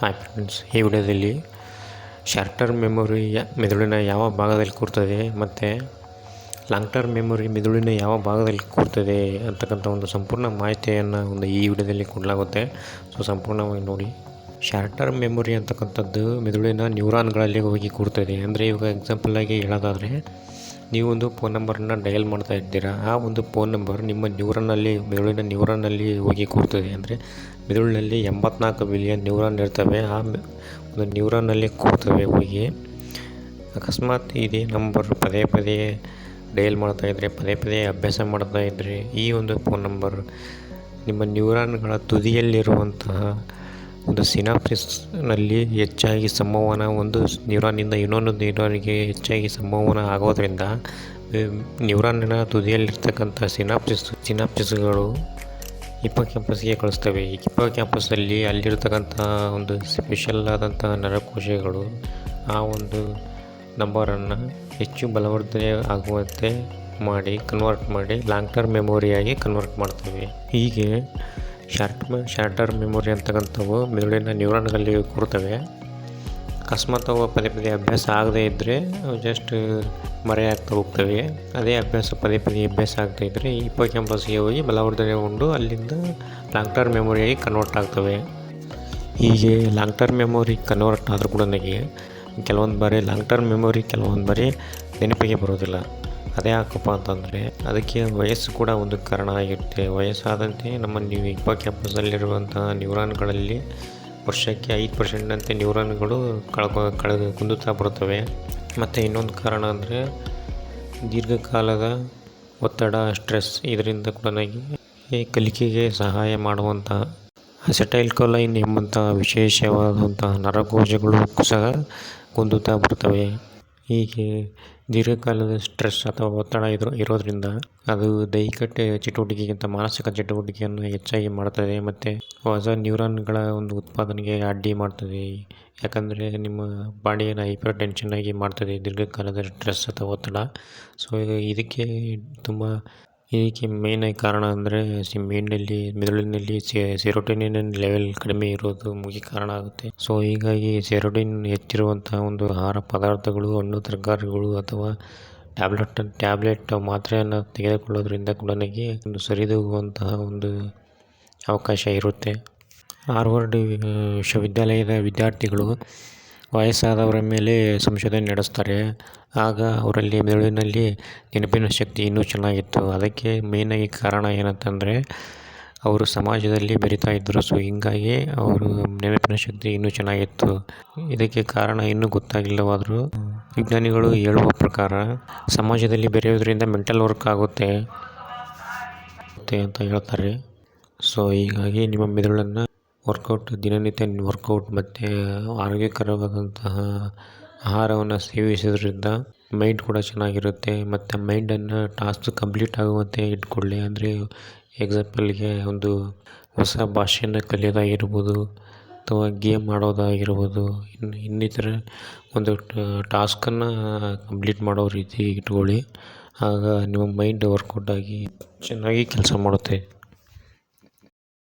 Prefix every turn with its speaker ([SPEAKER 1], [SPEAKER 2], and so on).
[SPEAKER 1] Hi friends, ಈ ವಿಡಿಯೋದಲ್ಲಿ short term memory ಮೆದುಳಿನ ಯಾವ ಭಾಗದಲ್ಲಿ ಕೂರ್ತದೆ ಮತ್ತು ಲಾಂಗ್ ಟರ್ಮ್ ಮೆಮೊರಿ ಮೆದುಳಿನ ಯಾವ ಭಾಗದಲ್ಲಿ ಕೂರ್ತದೆ ಅಂತಕ್ಕಂಥ ಒಂದು ಸಂಪೂರ್ಣ ಮಾಹಿತಿಯನ್ನು ಒಂದು ಈ ವಿಡಿಯೋದಲ್ಲಿ ಕೊಡಲಾಗುತ್ತೆ. ಸೊ ಸಂಪೂರ್ಣವಾಗಿ ನೋಡಿ. ಶಾರ್ಟ್ ಟರ್ಮ್ ಮೆಮೊರಿ ಅಂತಕ್ಕಂಥದ್ದು ಮೆದುಳಿನ ನ್ಯೂರಾನ್ಗಳಲ್ಲಿ ಹೋಗಿ ಕೂರ್ತದೆ. ಅಂದರೆ ಇವಾಗ ಎಕ್ಸಾಂಪಲ್ಲಾಗಿ ಹೇಳೋದಾದರೆ ನೀವು ಒಂದು ಫೋನ್ ನಂಬರನ್ನು ಡಯಲ್ ಮಾಡ್ತಾ ಇದ್ದೀರಾ, ಆ ಒಂದು ಫೋನ್ ನಂಬರ್ ನಿಮ್ಮ ನ್ಯೂರನ್ನಲ್ಲಿ ಮೆದುಳಿನ ನ್ಯೂರನ್ನಲ್ಲಿ ಹೋಗಿ ಕೂರ್ತದೆ ಅಂದರೆ ಮೆದುಳಿನಲ್ಲಿ ಎಂಬತ್ನಾಲ್ಕು ಬಿಲಿಯನ್ ನ್ಯೂರಾನ್ ಇರ್ತವೆ, ಆ ಒಂದು ನ್ಯೂರಾನಲ್ಲಿ ಕೂರ್ತವೆ ಹೋಗಿ. ಅಕಸ್ಮಾತ್ ಇದೇ ನಂಬರ್ ಪದೇ ಪದೇ ಡಯಲ್ ಮಾಡ್ತಾ ಇದ್ದರೆ ಪದೇ ಪದೇ ಅಭ್ಯಾಸ ಮಾಡ್ತಾ ಇದ್ದರೆ ಈ ಒಂದು ಫೋನ್ ನಂಬರ್ ನಿಮ್ಮ ನ್ಯೂರಾನ್ಗಳ ತುದಿಯಲ್ಲಿರುವಂತಹ ಒಂದು ಸಿನಾಪ್ಸಿಸ್ನಲ್ಲಿ ಹೆಚ್ಚಾಗಿ ಸಂವಹನ, ಒಂದು ನ್ಯೂರಾನಿಂದ ಇನ್ನೊಂದು ನ್ಯೂರಾನಿಗೆ ಹೆಚ್ಚಾಗಿ ಸಂವಹನ ಆಗೋದ್ರಿಂದ ನ್ಯೂರಾನಿನ ತುದಿಯಲ್ಲಿರ್ತಕ್ಕಂಥ ಸಿನಾಪ್ಸಿಸ್, ಸಿನಾಪ್ಸಿಸ್ಗಳು ಹಿಪ್ಪೋ ಕ್ಯಾಂಪಸ್ಗೆ ಕಳಿಸ್ತವೆ. ಹಿಪ್ಪೋ ಕ್ಯಾಂಪಸ್ಸಲ್ಲಿ ಅಲ್ಲಿರ್ತಕ್ಕಂಥ ಒಂದು ಸ್ಪೆಷಲ್ ಆದಂಥ ನರಕೋಶಗಳು, ಆ ಒಂದು ನಂಬರನ್ನು ಹೆಚ್ಚು ಬಲವರ್ಧನೆ ಆಗುವಂತೆ ಮಾಡಿ ಕನ್ವರ್ಟ್ ಮಾಡಿ ಲಾಂಗ್ ಟರ್ಮ್ ಮೆಮೊರಿಯಾಗಿ ಕನ್ವರ್ಟ್ ಮಾಡ್ತವೆ. ಹೀಗೆ ಶಾರ್ಟ್ ಶಾರ್ಟ್ ಟರ್ಮ್ ಮೆಮೊರಿ ಅಂತಕ್ಕಂಥವು ಮೆದುಳಿನ ನ್ಯೂರಾನ್ಗಳಲ್ಲಿ ಕೂರ್ತವೆ. ಅಕಸ್ಮಾತ್ ಅವು ಪದೇ ಪದೇ ಅಭ್ಯಾಸ ಆಗದೇ ಇದ್ದರೆ ಅವು ಜಸ್ಟ್ ಮರೆಯಾಗ್ತಾ ಹೋಗ್ತವೆ. ಅದೇ ಅಭ್ಯಾಸ ಪದೇ ಪದೇ ಅಭ್ಯಾಸ ಆಗ್ತಾ ಇದ್ದರೆ ಹಿಪ್ಪೋ ಕ್ಯಾಂಪಸ್ಗೆ ಹೋಗಿ ಬಲವರ್ಧನೆಗೊಂಡು ಅಲ್ಲಿಂದ ಲಾಂಗ್ ಟರ್ಮ್ ಮೆಮೊರಿಯಾಗಿ ಕನ್ವರ್ಟ್ ಆಗ್ತವೆ. ಹೀಗೆ ಲಾಂಗ್ ಟರ್ಮ್ ಮೆಮೊರಿ ಕನ್ವರ್ಟ್ ಆದರೂ ಕೂಡ ನನಗೆ, ಕೆಲವೊಂದು ಬಾರಿ ಲಾಂಗ್ ಟರ್ಮ್ ಮೆಮೊರಿ ಕೆಲವೊಂದು ಬಾರಿ ನೆನಪಿಗೆ ಬರೋದಿಲ್ಲ. ಅದೇ ಯಾಕಪ್ಪ ಅಂತಂದರೆ ಅದಕ್ಕೆ ವಯಸ್ಸು ಕೂಡ ಒಂದು ಕಾರಣ ಆಗಿರುತ್ತೆ. ವಯಸ್ಸಾದಂತೆ ನಮ್ಮ ನೀವು ಹಿಪ್ಪೋ ಕ್ಯಾಂಪಸ್ಸಲ್ಲಿರುವಂತಹ ನ್ಯೂರಾನ್ಗಳಲ್ಲಿ ವರ್ಷಕ್ಕೆ ಐದು ಪರ್ಸೆಂಟ್ನಂತೆ ನ್ಯೂರಾನ್ಗಳು ಕಳ್ಕೊ ಕಳೆದು ಕುಂದುತ್ತಾ ಬರುತ್ತವೆ. ಮತ್ತು ಇನ್ನೊಂದು ಕಾರಣ ಅಂದರೆ ದೀರ್ಘಕಾಲದ ಒತ್ತಡ, ಸ್ಟ್ರೆಸ್ ಇದರಿಂದ ಕೂಡ ಕಲಿಕೆಗೆ ಸಹಾಯ ಮಾಡುವಂತಹ ಅಸೆಟೈಲ್ ಕೊಲೈನ್ ಎಂಬಂತಹ ವಿಶೇಷವಾದಂತಹ ನರಕೋಶಗಳು ಸಹ ಕುಂದುತ್ತಾ ಬರ್ತವೆ ಹೀಗೆ ದೀರ್ಘಕಾಲದ ಸ್ಟ್ರೆಸ್ ಅಥವಾ ಒತ್ತಡ ಇರೋ ಇರೋದರಿಂದ ಅದು ದೈಹಿಕ ಚಟುವಟಿಕೆಗಿಂತ ಮಾನಸಿಕ ಚಟುವಟಿಕೆಯನ್ನು ಹೆಚ್ಚಾಗಿ ಮಾಡ್ತದೆ ಮತ್ತು ಹೊಸ ನ್ಯೂರಾನ್ಗಳ ಒಂದು ಉತ್ಪಾದನೆಗೆ ಅಡ್ಡಿ ಮಾಡ್ತದೆ. ಯಾಕಂದರೆ ನಿಮ್ಮ ಬಾಡಿಯನ್ನು ಹೈಪರ್ ಟೆನ್ಷನ್ ಆಗಿ ಮಾಡ್ತದೆ ದೀರ್ಘಕಾಲದ ಸ್ಟ್ರೆಸ್ ಅಥವಾ ಒತ್ತಡ. ಸೊ ಇದಕ್ಕೆ ತುಂಬ ಇದಕ್ಕೆ ಮೇಯ್ನಾಗಿ ಕಾರಣ ಅಂದರೆ ಸಿ ಮೇಯ್ನಲ್ಲಿ ಮೆದುಳಿನಲ್ಲಿ ಸೆರೋಟೋನಿನ್ ಲೆವೆಲ್ ಕಡಿಮೆ ಇರೋದು ಮುಖ್ಯ ಕಾರಣ ಆಗುತ್ತೆ. ಸೊ ಹೀಗಾಗಿ ಸೆರೋಟಿನ್ ಹೆಚ್ಚಿರುವಂತಹ ಒಂದು ಆಹಾರ ಪದಾರ್ಥಗಳು, ಹಣ್ಣು, ತರಕಾರಿಗಳು ಅಥವಾ ಟ್ಯಾಬ್ಲೆಟ್ ಟ್ಯಾಬ್ಲೆಟ್ ಮಾತ್ರೆಯನ್ನು ತೆಗೆದುಕೊಳ್ಳೋದ್ರಿಂದ ಕೂಡ ನನಗೆ ಒಂದು ಸರಿದೂಗುವಂತಹ ಒಂದು ಅವಕಾಶ ಇರುತ್ತೆ. ಹಾರ್ವರ್ಡ್ ವಿಶ್ವವಿದ್ಯಾಲಯದ ವಿದ್ಯಾರ್ಥಿಗಳು ವಯಸ್ಸಾದವರ ಮೇಲೆ ಸಂಶೋಧನೆ ನಡೆಸ್ತಾರೆ. ಆಗ ಅವರಲ್ಲಿ ಮೆದುಳಿನಲ್ಲಿ ನೆನಪಿನ ಶಕ್ತಿ ಇನ್ನೂ ಚೆನ್ನಾಗಿತ್ತು. ಅದಕ್ಕೆ ಮೇಯ್ನಾಗಿ ಕಾರಣ ಏನಂತಂದರೆ, ಅವರು ಸಮಾಜದಲ್ಲಿ ಬೆರಿತಾ ಇದ್ದರು ಸೊ ಹೀಗಾಗಿ ಅವರು ನೆನಪಿನ ಶಕ್ತಿ ಇನ್ನೂ ಚೆನ್ನಾಗಿತ್ತು. ಇದಕ್ಕೆ ಕಾರಣ ಇನ್ನೂ ಗೊತ್ತಾಗಿಲ್ಲವಾದರೂ ವಿಜ್ಞಾನಿಗಳು ಹೇಳುವ ಪ್ರಕಾರ, ಸಮಾಜದಲ್ಲಿ ಬೆರೆಯೋದ್ರಿಂದ ಮೆಂಟಲ್ ವರ್ಕ್ ಆಗುತ್ತೆ ಅಂತ ಹೇಳ್ತಾರೆ. ಸೊ ಹೀಗಾಗಿ ನಿಮ್ಮ ಮೆದುಳನ್ನು ವರ್ಕೌಟ್ ದಿನನಿತ್ಯ ವರ್ಕೌಟ್ ಮತ್ತು ಆರೋಗ್ಯಕರವಾದಂತಹ ಆಹಾರವನ್ನು ಸೇವಿಸೋದ್ರಿಂದ ಮೈಂಡ್ ಕೂಡ ಚೆನ್ನಾಗಿರುತ್ತೆ. ಮತ್ತು ಮೈಂಡನ್ನು ಟಾಸ್ಕ್ ಕಂಪ್ಲೀಟ್ ಆಗುವಂತೆ ಇಟ್ಕೊಳ್ಳಿ. ಅಂದರೆ ಎಕ್ಸಾಂಪಲ್ಗೆ ಒಂದು ಹೊಸ ಭಾಷೆಯನ್ನು ಕಲಿಯೋದಾಗಿರ್ಬೋದು ಅಥವಾ ಗೇಮ್ ಆಡೋದಾಗಿರ್ಬೋದು ಇನ್ನು ಇನ್ನಿತರ ಒಂದು ಟಾಸ್ಕನ್ನು ಕಂಪ್ಲೀಟ್ ಮಾಡೋ ರೀತಿ ಇಟ್ಕೊಳ್ಳಿ. ಆಗ ನಿಮ್ಮ ಮೈಂಡ್ ವರ್ಕೌಟ್ ಆಗಿ ಚೆನ್ನಾಗಿ ಕೆಲಸ ಮಾಡುತ್ತೆ.